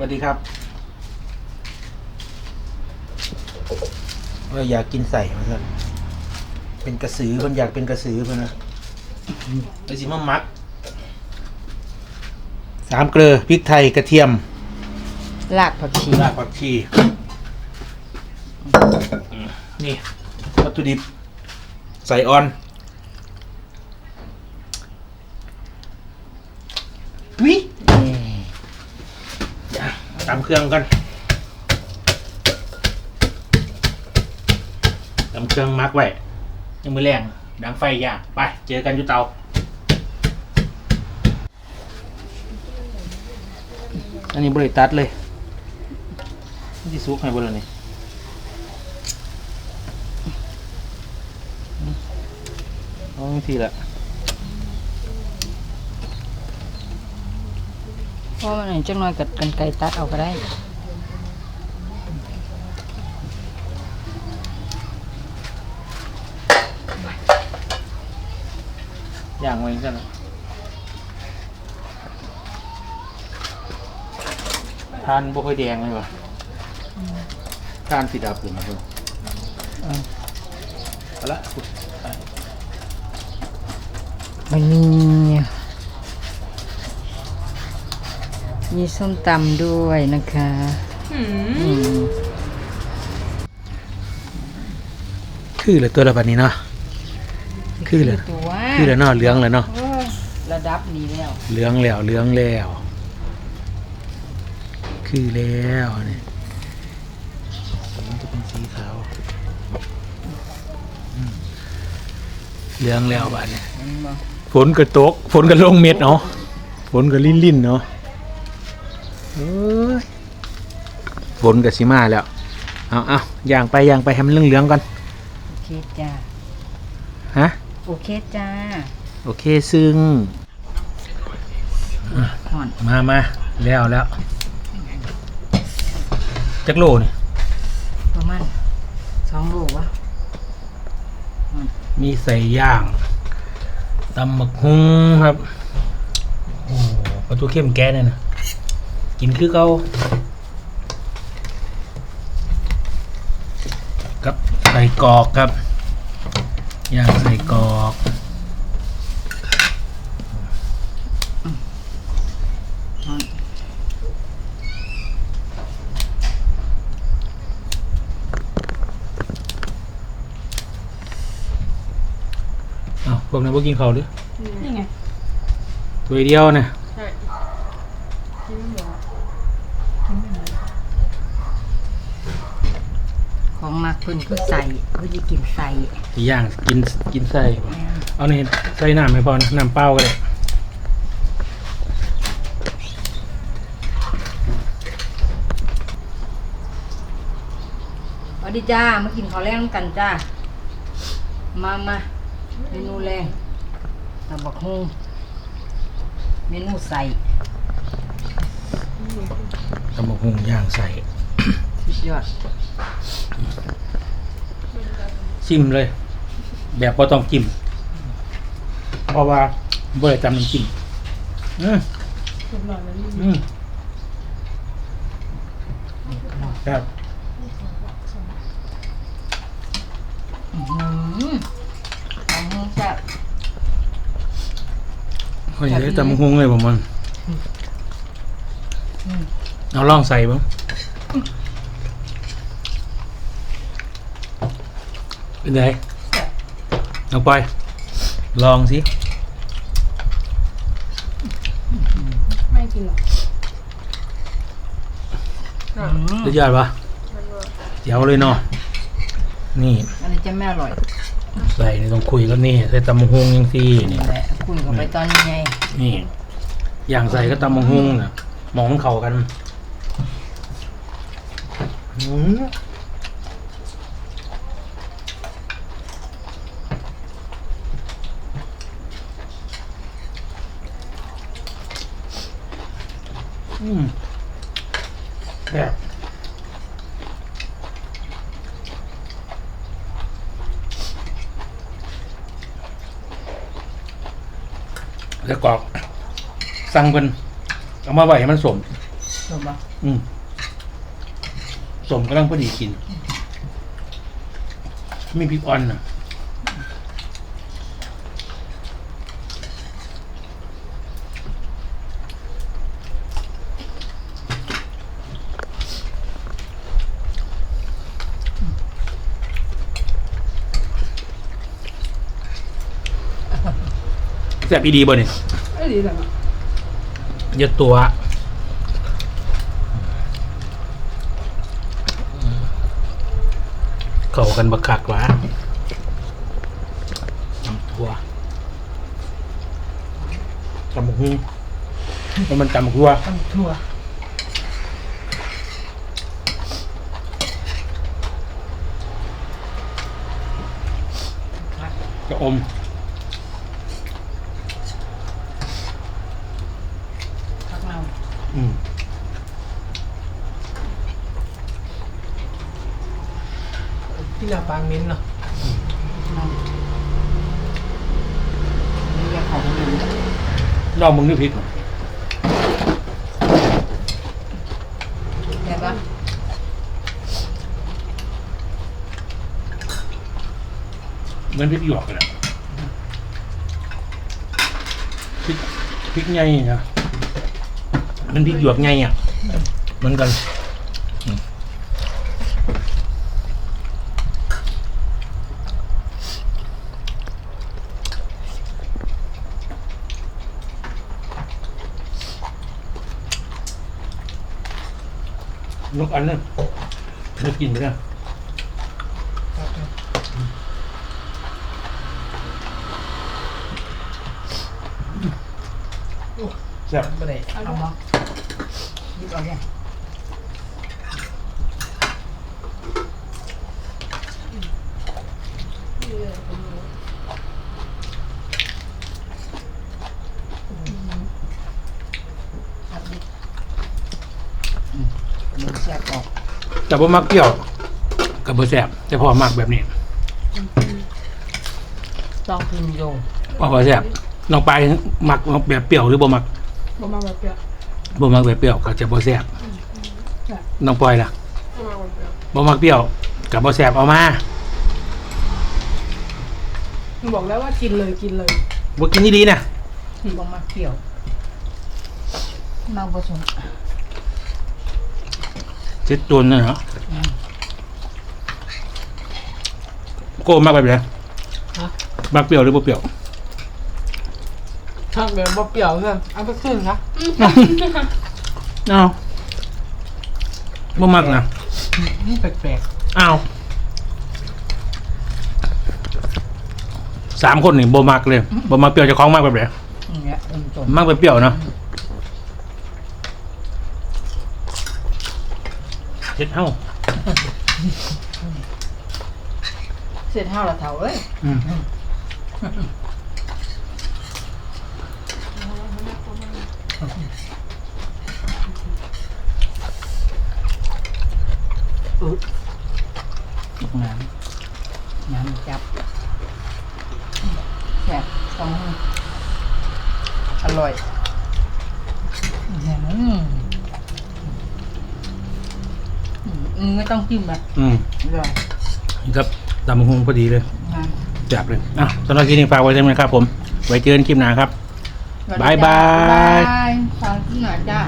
วัสดีครับว่าอยากกินใส่มาครับเป็นกระสือคนอยากเป็นกระสือคนนะไปสิมามักสามเกลือพริกไทยกระเทียมลากผักชีรากผักชีอืมนี่วัตถุดิบใส่ออนวิเอ้ย ตามเครื่องกันตามเครื่องมักไว้ยังมือแรงดังไฟย่างไป เจอกันอยู่เตาอันนี้บริตัดเลยที่ซุกให้บรินี่เอาทีละ เพราะมันเห็นจังน้อยกับกันไกรตัดเอาก็ได้อย่างไว้กันทานบ่ค่อยแดงเลยวะทานสีดำอยู่นะเพื่มเอาละไมันมี มีส้มตำด้วยนะคะอืมคือเหลือตัวละบัดนี้เนาะ คือเลยตัวคือแล้วเนาะเหลืองแล้วเนาะโอ้ยระดับนี้แล้วเหลืองแล้วเหลืองแล้ว คือแล้วนี่มันจะเป็นสีขาวอืมเหลืองแล้วบัดนี้เห็นบ่ฝนก็ตก ฝนก็ลงเม็ดเนาะฝนก็ลิ่นลิ่นๆเนาะเอ้ย ฝนก็สิมาแล้ว เอาเอาย่างไปย่างไปให้มันเหลืองๆก่อน โอเคจ้า ฮะ โอเคจ้า โอเคซึ่ง ห่อน มามาแล้วแล้วจักโลนี่ประมาณสองโลวะมีใส่ย่างตำหมึกฮุ้งครับ โอ้ปลาตัวเข้มแก้เนี่ยนะ กินคือเขากับใส่กรอกครับย่างใส่กรอกห่อนอ้าวพวกนั้นพวกกินเขาวหรือนี่ไงตัวเดียวนะ ของมักเพิ่นคือใส่เพิ่นจะกินใส่ที่ย่างกินกินใส่ เอานี่ใส่น้ำไม่พอนะน้ำเปล่าก็ได้สวัสดีจ้ามากินข้าวแรงกันจ้า มามาเมนูแรงตำบักฮุงเมนูใส่ตำบักหุ่งย่างใส่สุดยอด ชิมเลย แบบก็ต้องจิ้มเพราะว่าบ่ได้จำน้ำจิ้มอืมอืมครับอื้อหือตำบักฮุงแซ่บเขาอยากได้ตำบักหุ่งเลยผมมันเอาลองใส่บ้าง เป็นไงเอาไปลองสิ ไม่กินหรอกอื้อหือสุดยอดปะเดี๋ยวเลยเนาะ นี่ อันนี้จะไม่อร่อย ใส่นี่ต้องคุยกันนี่ ใส่ตำบักหุ่งยังซี่นี่นี่แหละคุยกันไปตอนนี้ไง นี่ อย่างใส่ก็ตำบักหุ่งนะมองมันเข้ากัน อืม แล้วก็สั่งเพิ่นเอามาไว้ให้มันสมจบปะอืมสมกำลังพอดีกิน มีพริกอ่อนนะ แซ่บอีดีบ่เนี่ยไอ้ดีจังอะอย่าตัว เข้ากันบักคักหวะน้ำทั่วตำบักหุ่งแล้วมันตำบักทั่วตั้งทั่วจะอม พักเรา อืมที่ลาปางมิ้นเนาะเรานี่แกของมันลองมึงด้วยพริกแกปะเหมือนพริกหยวกเลยพริกพริกไงนะ มันพริกหยวกไงอะเหมือนกันอืมลูกอันนั้นจะกินไปแล้วแซ่บไม่ได้เอามา หยิบเอาเนี่ยมันแซ่บออกแต่ว่มักเปรี้ยวกับบอร์แซ่บแต่พอมักแบบนี้ต้องพิมโยงพอพอแซ่บน้องไปายมักแบบเปรี้ยวหรือบ่มักบ่มาแบบเปรี้ยว บ่มักแบบเปรี้ยวก็จะบ่แซ่บใช่น้องปอยล่ะบ่มาแบบเปรี้ยวบ่มักเปรี้ยวกับบ่แซ่บเอามาหนูบอกแล้วว่ากินเลยกินเลยบ่กินดีๆนะบ่มาเกี่ยวมาผสมเจ็ดตัวนั่นเหรอโก้มักแบบไหนฮะมักเปรี้ยวหรือบ่เปรี้ยว ถ้าแบบบ่เปรี้ยวเพื่อนเอาไปขึ้นคะอ้าวบ่มักนะนี่แปลกอ้าวสามคนนี่บ่มักเลยบ่มักเปรี้ยวเจะคล้าของมักแบบไหนๆอย่างเงี้ยเป็นต้นมักแบบเปรี้ยวเนาะเจ็ดเฮ้าเสร็จห้าละเท่าเอ้ยอืม น้ำน้ำจับแซ่บต้องอร่อยอืมอืมไม่ต้องจิ้มแบบอืมอร่อยนี่ครับตำบักหงพอดีเลยงามจับเลยอะสำหรับคลิปนี้ฝากไว้เท่านี้ครับผม ไว้เจอกันคลิปหน้าครับ สวัสดีบ๊ายบายบ๊ายบายฟังที่ไหนจ้า